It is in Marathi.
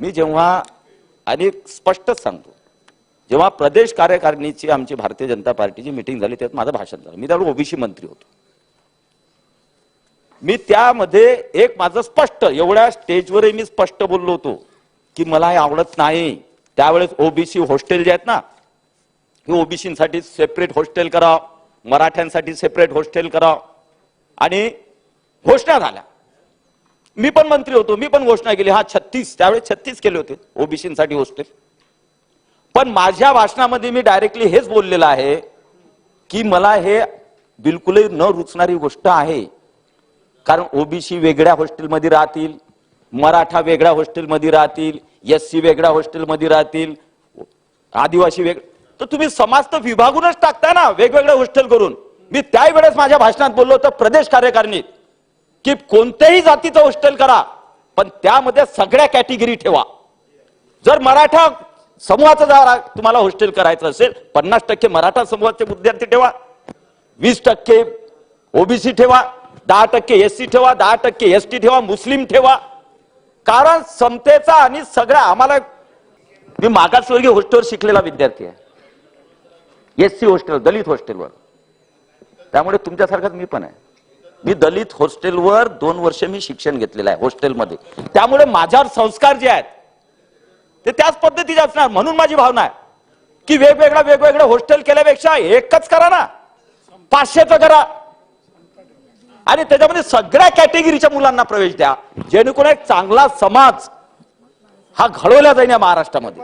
मी जेव्हा आणि स्पष्टच सांगतो जेव्हा प्रदेश कार्यकारिणीची आमची भारतीय जनता पार्टीची मिटिंग झाली त्यात माझं भाषण झालं. मी त्यावेळी ओबीसी मंत्री होतो. मी त्यामध्ये एक माझं स्पष्ट एवढ्या स्टेजवरही मी स्पष्ट बोललो होतो की मला हे आवडत नाही. त्यावेळेस ओबीसी हॉस्टेल जे आहेत ना हे ओबीसीसाठी सेपरेट हॉस्टेल करा मराठ्यांसाठी सेपरेट हॉस्टेल करा. आणि घोषणा झाल्या. मी पण मंत्री होतो मी पण घोषणा केली. हा छत्तीस त्यावेळेस छत्तीस केले होते. ओबीसीसाठी होस्टेल पण माझ्या भाषणामध्ये मी डायरेक्टली हेच बोललेलं आहे की मला हे बिलकुलही न रुचणारी गोष्ट आहे. कारण ओबीसी वेगळ्या हॉस्टेलमध्ये राहतील मराठा वेगळ्या हॉस्टेलमध्ये राहतील एस सी वेगळ्या हॉस्टेलमध्ये राहतील आदिवासी वेग तर तुम्ही समाज तर विभागूनच टाकताय ना वेगवेगळ्या हॉस्टेल करून. मी त्याही वेळेस माझ्या भाषणात बोललो होतो प्रदेश कार्यकारिणीत. की कोणत्याही जातीचं हॉस्टेल करा पण त्यामध्ये सगळ्या कॅटेगरी ठेवा. जर मराठा समूहाचं जर तुम्हाला हॉस्टेल करायचं असेल पन्नास टक्के मराठा समूहाचे विद्यार्थी ठेवा. वीस टक्के ओबीसी ठेवा दहा टक्के एस सी ठेवा दहा टक्के एसटी ठेवा मुस्लिम ठेवा. कारण समतेचा आणि सगळ्या आम्हाला मी मागासवर्गीय हॉस्टेलवर शिकलेला विद्यार्थी आहे. एस सी हॉस्टेल दलित हॉस्टेलवर त्यामुळे तुमच्यासारखाच मी पण आहे. मी दलित हॉस्टेलवर दोन वर्ष मी शिक्षण घेतलेलं आहे हॉस्टेलमध्ये. त्यामुळे माझ्यावर संस्कार जे आहेत ते त्याच पद्धतीचे असणार म्हणून माझी भावना आहे. की वेगवेगळ्या वेगवेगळे हॉस्टेल केल्यापेक्षा एकच करा ना. पाचशेच करा. आणि त्याच्यामध्ये सगळ्या कॅटेगरीच्या मुलांना प्रवेश द्या. जेणेकरून एक चांगला समाज हा घडवला जाईल या महाराष्ट्रामध्ये.